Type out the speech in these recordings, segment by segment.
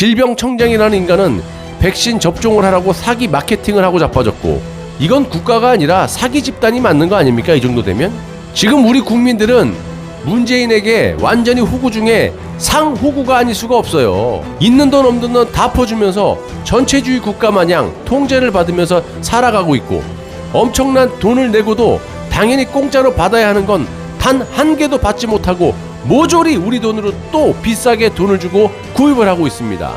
질병청장이라는 인간은 백신 접종을 하라고 사기 마케팅을 하고 자빠졌고 이건 국가가 아니라 사기 집단이 맞는 거 아닙니까? 이 정도 되면 지금 우리 국민들은 문재인에게 완전히 호구 중에 상호구가 아닐 수가 없어요. 있는 돈 없는 돈 다 퍼주면서 전체주의 국가 마냥 통제를 받으면서 살아가고 있고 엄청난 돈을 내고도 당연히 공짜로 받아야 하는 건 단 한 개도 받지 못하고 모조리 우리 돈으로 또 비싸게 돈을 주고 구입을 하고 있습니다.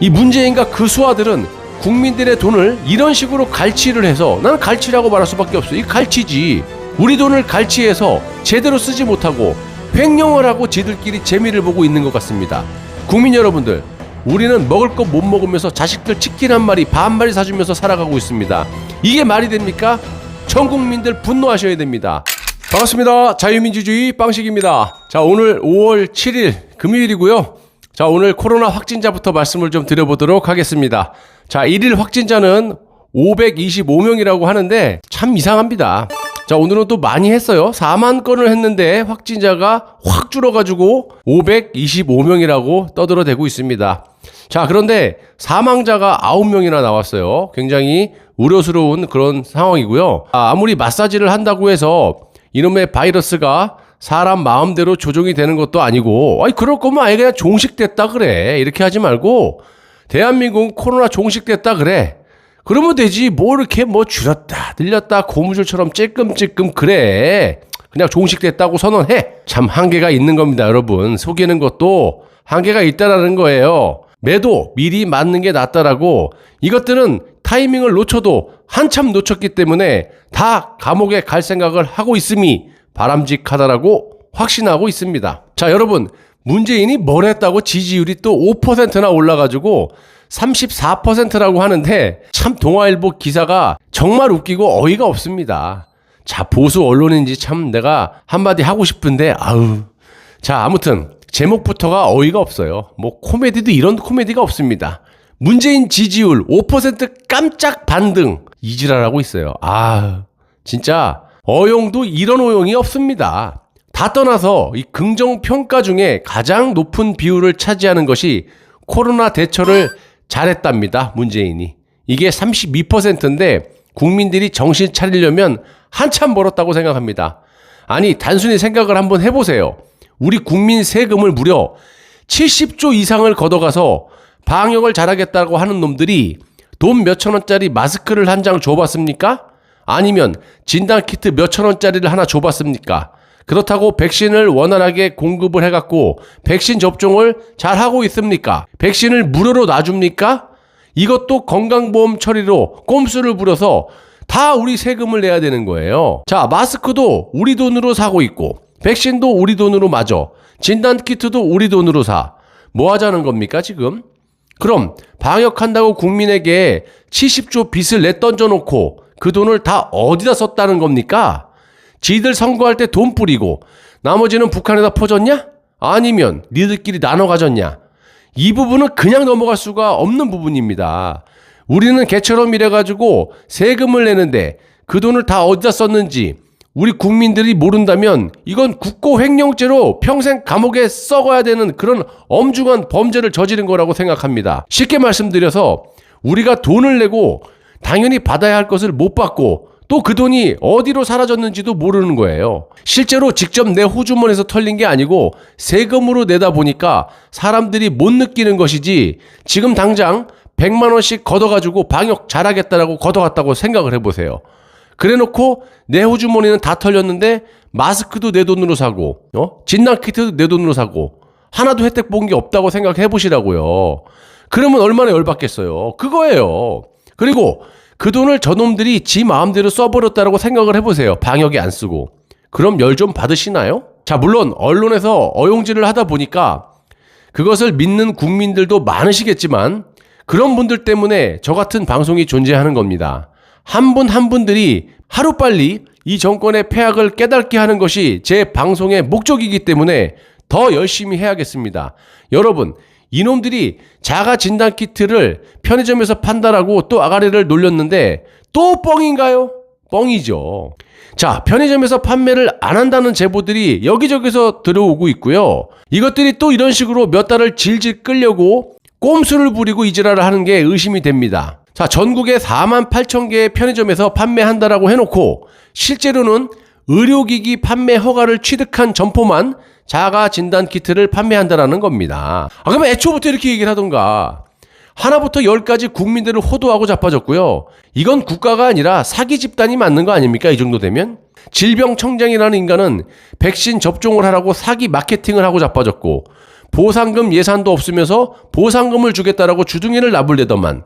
이 문재인과 그 수하들은 국민들의 돈을 이런 식으로 갈취를 해서 나는 갈취라고 말할 수밖에 없어. 이 갈취지. 우리 돈을 갈취해서 제대로 쓰지 못하고 횡령을 하고 지들끼리 재미를 보고 있는 것 같습니다. 국민 여러분들, 우리는 먹을 것 못 먹으면서 자식들 치킨 한 마리, 반 마리 사주면서 살아가고 있습니다. 이게 말이 됩니까? 전 국민들 분노하셔야 됩니다. 반갑습니다. 자유민주주의 빵식입니다. 자, 오늘 5월 7일 금요일이고요. 자, 오늘 코로나 확진자부터 말씀을 좀 드려보도록 하겠습니다. 자, 1일 확진자는 525명이라고 하는데 참 이상합니다. 자, 오늘은 또 많이 했어요. 4만 건을 했는데 확진자가 확 줄어가지고 525명이라고 떠들어대고 있습니다. 자, 그런데 사망자가 9명이나 나왔어요. 굉장히 우려스러운 그런 상황이고요. 아, 아무리 마사지를 한다고 해서 이놈의 바이러스가 사람 마음대로 조종이 되는 것도 아니고, 아니, 그럴 거면 아예 그냥 종식됐다 그래. 이렇게 하지 말고, 대한민국은 코로나 종식됐다 그래. 그러면 되지. 뭐 이렇게 뭐 줄였다, 늘렸다, 고무줄처럼 찔끔찔끔 그래. 그냥 종식됐다고 선언해. 참 한계가 있는 겁니다, 여러분. 속이는 것도 한계가 있다라는 거예요. 매도 미리 맞는 게 낫다라고 이것들은 타이밍을 놓쳐도 한참 놓쳤기 때문에 다 감옥에 갈 생각을 하고 있음이 바람직하다라고 확신하고 있습니다. 자, 여러분. 문재인이 뭘 했다고 지지율이 또 5%나 올라가지고 34%라고 하는데 참 동아일보 기사가 정말 웃기고 어이가 없습니다. 자, 보수 언론인지 참 내가 한마디 하고 싶은데 아우. 자, 아무튼 제목부터가 어이가 없어요. 뭐 코미디도 이런 코미디가 없습니다. 문재인 지지율 5% 깜짝 반등 이지랄하고 있어요. 아, 진짜 어용도 이런 어용이 없습니다. 다 떠나서 이 긍정 평가 중에 가장 높은 비율을 차지하는 것이 코로나 대처를 잘했답니다. 문재인이. 이게 32%인데 국민들이 정신 차리려면 한참 멀었다고 생각합니다. 아니, 단순히 생각을 한번 해보세요. 우리 국민 세금을 무려 70조 이상을 걷어가서 방역을 잘하겠다고 하는 놈들이 돈 몇천 원짜리 마스크를 한 장 줘봤습니까? 아니면 진단 키트 몇천 원짜리를 하나 줘봤습니까? 그렇다고 백신을 원활하게 공급을 해갖고 백신 접종을 잘 하고 있습니까? 백신을 무료로 놔줍니까? 이것도 건강보험 처리로 꼼수를 부려서 다 우리 세금을 내야 되는 거예요. 자, 마스크도 우리 돈으로 사고 있고, 백신도 우리 돈으로 맞아. 진단 키트도 우리 돈으로 사. 뭐 하자는 겁니까, 지금? 그럼 방역한다고 국민에게 70조 빚을 내던져 놓고 그 돈을 다 어디다 썼다는 겁니까? 지들 선거할 때 돈 뿌리고 나머지는 북한에다 퍼졌냐? 아니면 니들끼리 나눠 가졌냐? 이 부분은 그냥 넘어갈 수가 없는 부분입니다. 우리는 개처럼 이래가지고 세금을 내는데 그 돈을 다 어디다 썼는지 우리 국민들이 모른다면 이건 국고 횡령죄로 평생 감옥에 썩어야 되는 그런 엄중한 범죄를 저지른 거라고 생각합니다. 쉽게 말씀드려서 우리가 돈을 내고 당연히 받아야 할 것을 못 받고 또 그 돈이 어디로 사라졌는지도 모르는 거예요. 실제로 직접 내 호주머니에서 털린 게 아니고 세금으로 내다 보니까 사람들이 못 느끼는 것이지 지금 당장 100만 원씩 걷어가지고 방역 잘하겠다라고 걷어갔다고 생각을 해보세요. 그래놓고 내 호주머니는 다 털렸는데 마스크도 내 돈으로 사고, 어? 진단 키트도 내 돈으로 사고 하나도 혜택 본 게 없다고 생각해 보시라고요. 그러면 얼마나 열받겠어요. 그거예요. 그리고 그 돈을 저놈들이 지 마음대로 써버렸다라고 생각을 해보세요. 방역에 안 쓰고. 그럼 열 좀 받으시나요? 자, 물론 언론에서 어용질을 하다 보니까 그것을 믿는 국민들도 많으시겠지만 그런 분들 때문에 저 같은 방송이 존재하는 겁니다. 한분한 분들이 하루빨리 이 정권의 폐악을 깨닫게 하는 것이 제 방송의 목적이기 때문에 더 열심히 해야겠습니다. 여러분, 이놈들이 자가 진단 키트를 편의점에서 판다라고 또 아가리를 놀렸는데 또 뻥인가요? 뻥이죠. 자, 편의점에서 판매를 안 한다는 제보들이 여기저기서 들어오고 있고요. 이것들이 또 이런 식으로 몇 달을 질질 끌려고 꼼수를 부리고 이지랄을 하는 게 의심이 됩니다. 자, 전국에 4만 8천 개의 편의점에서 판매한다라고 해놓고 실제로는 의료기기 판매 허가를 취득한 점포만 자가 진단 키트를 판매한다라는 겁니다. 아, 그러면 애초부터 이렇게 얘기를 하던가. 하나부터 열까지 국민들을 호도하고 자빠졌고요. 이건 국가가 아니라 사기 집단이 맞는 거 아닙니까? 이 정도 되면? 질병청장이라는 인간은 백신 접종을 하라고 사기 마케팅을 하고 자빠졌고 보상금 예산도 없으면서 보상금을 주겠다라고 주둥이를 나불대더만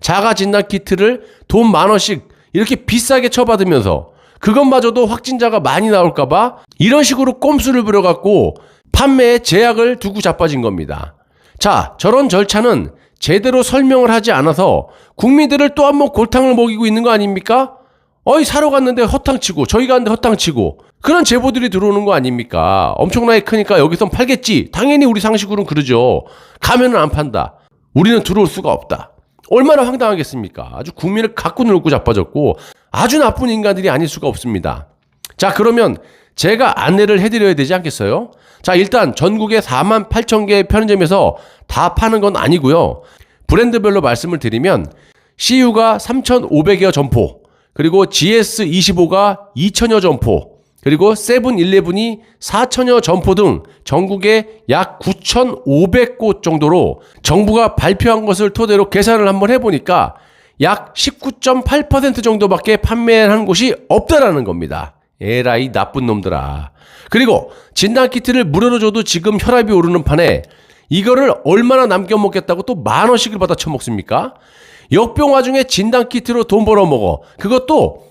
자가 진단 키트를 돈 만 원씩 이렇게 비싸게 쳐받으면서 그것마저도 확진자가 많이 나올까봐 이런 식으로 꼼수를 부려갖고 판매에 제약을 두고 자빠진 겁니다. 자, 저런 절차는 제대로 설명을 하지 않아서 국민들을 또 한 번 골탕을 먹이고 있는 거 아닙니까? 어이, 사러 갔는데 허탕치고, 저희 갔는데 허탕치고, 그런 제보들이 들어오는 거 아닙니까? 엄청나게 크니까 여기선 팔겠지. 당연히 우리 상식으로는 그러죠. 가면은 안 판다. 우리는 들어올 수가 없다. 얼마나 황당하겠습니까? 아주 국민을 갖고 놀고 자빠졌고 아주 나쁜 인간들이 아닐 수가 없습니다. 자, 그러면 제가 안내를 해드려야 되지 않겠어요? 자, 일단 전국에 4만 8천 개의 편의점에서 다 파는 건 아니고요. 브랜드별로 말씀을 드리면 CU가 3,500여 점포, 그리고 GS25가 2천여 점포, 그리고 세븐일레븐이 4천여 점포 등 전국에 약 9,500곳 정도로 정부가 발표한 것을 토대로 계산을 한번 해보니까 약 19.8% 정도밖에 판매하는 곳이 없다라는 겁니다. 에라이 나쁜 놈들아. 그리고 진단키트를 무료로 줘도 지금 혈압이 오르는 판에 이거를 얼마나 남겨 먹겠다고 또 만 원씩을 받아 처먹습니까? 역병 와중에 진단키트로 돈 벌어 먹어. 그것도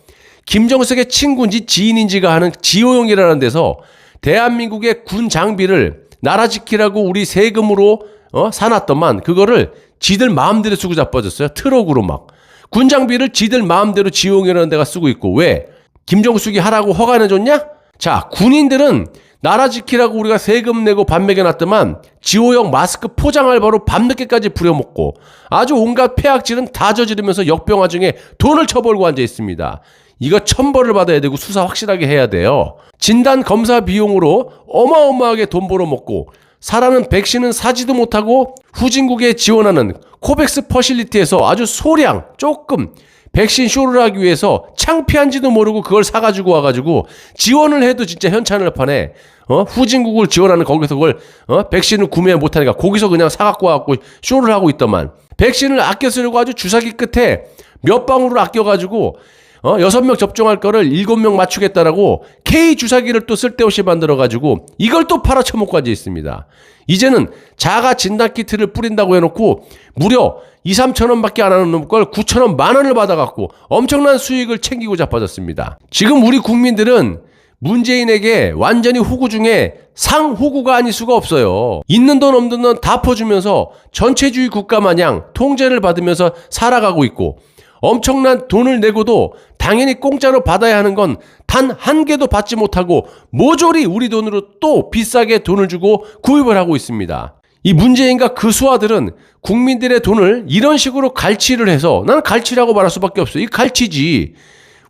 김정석의 친구인지 지인인지가 하는 지호용이라는 데서 대한민국의 군 장비를 나라 지키라고 우리 세금으로 어? 사놨더만 그거를 지들 마음대로 쓰고 자빠졌어요. 트럭으로 막. 군 장비를 지들 마음대로 지호용이라는 데가 쓰고 있고 왜? 김정숙이 하라고 허가는 줬냐? 자, 군인들은 나라 지키라고 우리가 세금 내고 밥 먹여놨더만 지호형 마스크 포장할 바로 밤늦게까지 부려먹고 아주 온갖 폐악질은 다 저지르면서 역병화 중에 돈을 쳐벌고 앉아 있습니다. 이거 천벌을 받아야 되고 수사 확실하게 해야 돼요. 진단 검사 비용으로 어마어마하게 돈 벌어먹고 사라는 백신은 사지도 못하고 후진국에 지원하는 코백스 퍼실리티에서 아주 소량 조금 백신 쇼를 하기 위해서 창피한지도 모르고 그걸 사가지고 와가지고 지원을 해도 진짜 현찬을 파네. 어? 후진국을 지원하는 거기서 그걸 어? 백신을 구매 못하니까 거기서 그냥 사갖고 와갖고 쇼를 하고 있더만. 백신을 아껴 쓰려고 아주 주사기 끝에 몇 방울을 아껴가지고 어, 여섯 명 접종할 거를 일곱 명 맞추겠다라고 K 주사기를 또 쓸데없이 만들어가지고 이걸 또 팔아쳐먹고 앉아 있습니다. 이제는 자가 진단 키트를 뿌린다고 해놓고 무려 2, 3천 원밖에 안 하는 걸 9천 원, 만 원을 받아갖고 엄청난 수익을 챙기고 자빠졌습니다. 지금 우리 국민들은 문재인에게 완전히 호구 중에 상호구가 아닐 수가 없어요. 있는 돈 없는 돈 다 퍼주면서 전체주의 국가 마냥 통제를 받으면서 살아가고 있고 엄청난 돈을 내고도 당연히 공짜로 받아야 하는 건 단 한 개도 받지 못하고 모조리 우리 돈으로 또 비싸게 돈을 주고 구입을 하고 있습니다. 이 문재인과 그 수하들은 국민들의 돈을 이런 식으로 갈취를 해서 난 갈취라고 말할 수밖에 없어요. 이 갈취지.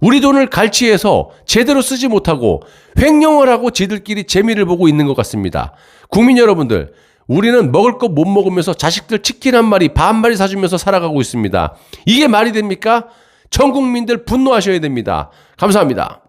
우리 돈을 갈취해서 제대로 쓰지 못하고 횡령을 하고 지들끼리 재미를 보고 있는 것 같습니다. 국민 여러분들, 우리는 먹을 거못 먹으면서 자식들 치킨 한 마리, 반 마리 사주면서 살아가고 있습니다. 이게 말이 됩니까? 전 국민들 분노하셔야 됩니다. 감사합니다.